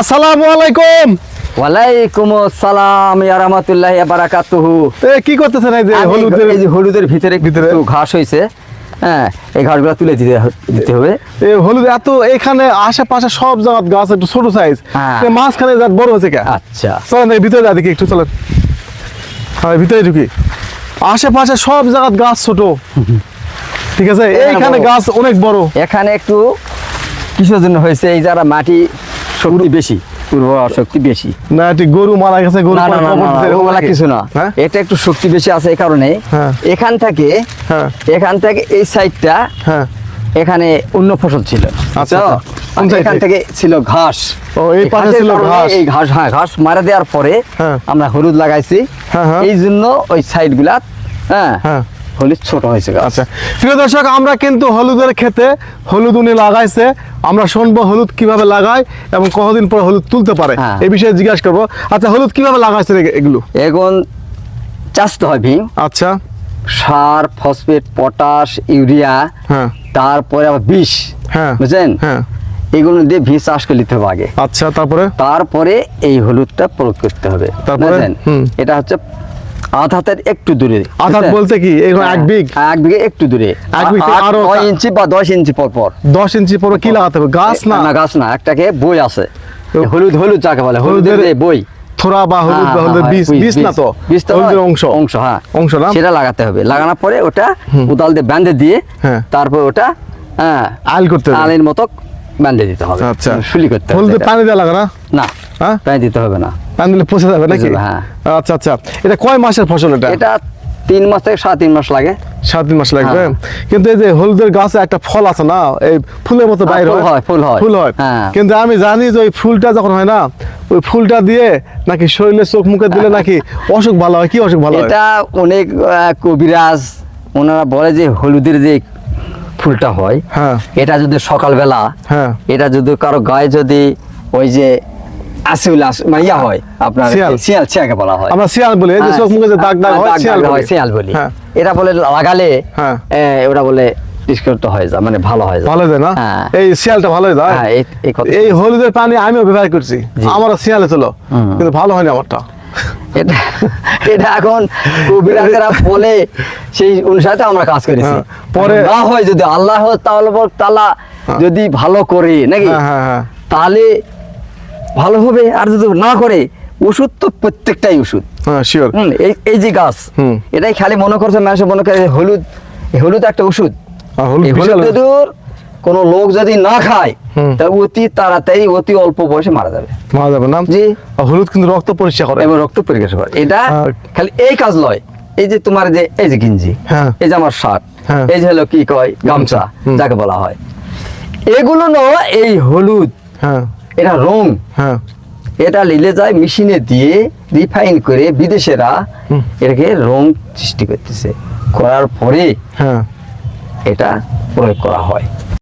আসসালামু আলাইকুম। ওয়ালাইকুম আসসালাম ইয়া রাহমাতুল্লাহি ওয়া বারাকাতুহু। এ কি করতেছেন এই যে হলুদের এই যে হলুদের ভিতরে ভিতরে? ঘাস হয়েছে হ্যাঁ এই ঘাসগুলো তুলে দিতে দিতে হবে। এই হলুদ এত এখানে আশেপাশে সব জায়গা গাছ একটু ছোট সাইজ হ্যাঁ। মাঝখানে যা বড় হয়েছে কে? আচ্ছা। চলেন এই ভিতরে যা দেখি একটু চলেন। হ্যাঁ ভিতরে ঢুকি। আশেপাশে সব গাছ ছোট। ঠিক আছে? এইখানে। গাছ অনেক বড়। এখানে একটু কিসের জন্য হয়েছে? এই যারা মাটি শক্তি বেশি উর্বর শক্তি বেশি না এটি গরু মারা গেছে গরু নাকি? কিছু না হ্যাঁ এটা একটু শক্তি বেশি আছে এই কারণে হ্যাঁ। এখান থেকে হ্যাঁ এখান থেকে এই সাইডটা হ্যাঁ এখানে অন্য ফসল ছিল আচ্ছা? আচ্ছা। এখান থেকে ছিল ঘাস ও, এই পাশে ছিল ঘাস। এই ঘাস হ্যাঁ ঘাস মারা দেওয়ার পরে হ্যাঁ। আমরা হলুদ লাগাইছি। এই জন্য ওই সাইডগুলা হ্যাঁ হ্যাঁ। হলুদ ছোট হয়েছে আচ্ছা প্রিয় দর্শক আমরা কিন্তু হলুদের ক্ষেতে হলুদ উনি লাগাইছে। আমরা শুনব হলুদ কীভাবে লাগায় এবং কতদিন পর হলুদ তুলতে পারে। হ্যাঁ। এই বিষয়ে জিজ্ঞাসা করব। আচ্ছা হলুদ কীভাবে লাগাইছে এগুলো? এখন চাষতে হয় ভীম। আচ্ছা। সার ফসফেট পটাশ ইউরিয়া হ্যাঁ। তারপরে আবার বিষ। হ্যাঁ। বুঝছেন? হ্যাঁ। এগুলো দিয়ে ভি চাষ করে নিতে হবে আগে। আচ্ছা তারপরে? তারপরে এই হলুদটা প্রয়োগ করতে হবে। তারপরে? এটা হচ্ছে আধ হাতের একটু দূরে? বলতে কি? এক হ্যাঁ, বিঘ? এক বিঘে একটু দূরে। এক বিঘ আরো- নয় ইঞ্চি বা দশ ইঞ্চি পর পর। দশ ইঞ্চি পরে কি লাগাতে হবে? গাছ না? না গাছ না একটাকে বই আছে। হলুদ হলুদ যাকে বলে হলুদের বই। থোড়া বা হলুদ বা হ্যাঁ, হলুদের হ্যাঁ, বীজ বীজ, না তো? হলুদের অংশ। অংশ হ্যাঁ। অংশ না? সেটা লাগাতে হবে। লাগানোর পরে ওটা উদাল দিয়ে বেঁধে দিয়ে। তারপর ওটা হ্যাঁ আইল করতে হবে। আলের মতো বেঁধে দিতে হবে। আচ্ছা। শুলি করতে হবে হলুদে। পানি দেওয়া লাগে না? না। হ্যাঁ? পানি দিতে হবে না। পানি দিলে পচে যাবে নাকি? হ্যাঁ। আচ্ছা আচ্ছা। এটা কয় মাসের ফসল এটা? এটা তিন মাস থেকে সাড়ে তিন মাস লাগে। সাত তিন মাস লাগবে? হ্যাঁ। কিন্তু এই যে হলুদের গাছে একটা ফল আছে না এই ফুলের মতো হ্যাঁ, বাইর হয়, ফুল হয়। ফুল হয়। হ্যাঁ। কিন্তু আমি জানি যে ওই ফুলটা যখন হয় না ওই ফুলটা দিয়ে নাকি শরীরে চোখ মুখে দিলে নাকি অসুখ ভালো হয়? কি অসুখ ভালো হয়? এটা অনেক কবিরাজ ওনারা বলে যে হলুদের যে ফুলটা হয় হ্যাঁ। এটা যদি সকালবেলা হ্যাঁ। এটা যদি কারও গায়ে যদি ওই যে আসিউল মানে ইয়া হয় আপনার শিয়াল। শিয়াল শিয়াকে বলা হয়। আমরা শিয়াল বলি যে হ্যাঁ, চোখ মুখে যে দাগ দাগ হ্যাঁ, শিয়াল বলি। শিয়াল বলি। হ্যাঁ। এটা বলে লাগালে হ্যাঁ। ওটা বলে হয়ে যায় মানে ভালো হয়ে ভালো যায় না? হ্যাঁ। এই শিয়ালটা ভালো যায়? এই- হলুদের পানি আমিও ব্যবহার করছি। জি। আমারও শিয়ালে ছিল কিন্তু ভালো হয়নি আমারটা। এটা এটা এখন কবিরাজরা বলে সেই অনুসারে আমরা কাজ করেছি। পরে- না হয় যদি আল্লাহ তাআলা তালা যদি ভালো করে নাকি? তাহলে ভালো হবে আর যদি না করে ওষুধ তো প্রত্যেকটাই ওষুধ। হ্যাঁ শিওর এই এই যে গাছ এটাই খালি মনে করছে মানুষ মনে করে হলুদ হলুদ একটা ওষুধ। হলুদ কোনো লোক যদি না খায় তা অতি তাড়াতাড়ি অতি অল্প বয়সে মারা যাবে। মারা যাবে না জি। হলুদ কিন্তু রক্ত পরিষ্কার করে। এবং রক্ত পরীক্ষা করে। এটা খালি এই কাজ লয়। এই যে তোমার যে এই যে গিঞ্জি হ্যাঁ। এই যে আমার শার্ট হ্যাঁ। এই যে হলো কি কয় গামছা যাকে বলা হয়। এগুলো ন এই হলুদ। হ্যাঁ। এটা রং। হ্যাঁ। এটা লিলে যায় মেশিনে দিয়ে রিফাইন করে বিদেশেরা এটাকে রং সৃষ্টি করতেছে। করার পরে হ্যাঁ। এটা প্রয়োগ করা হয়।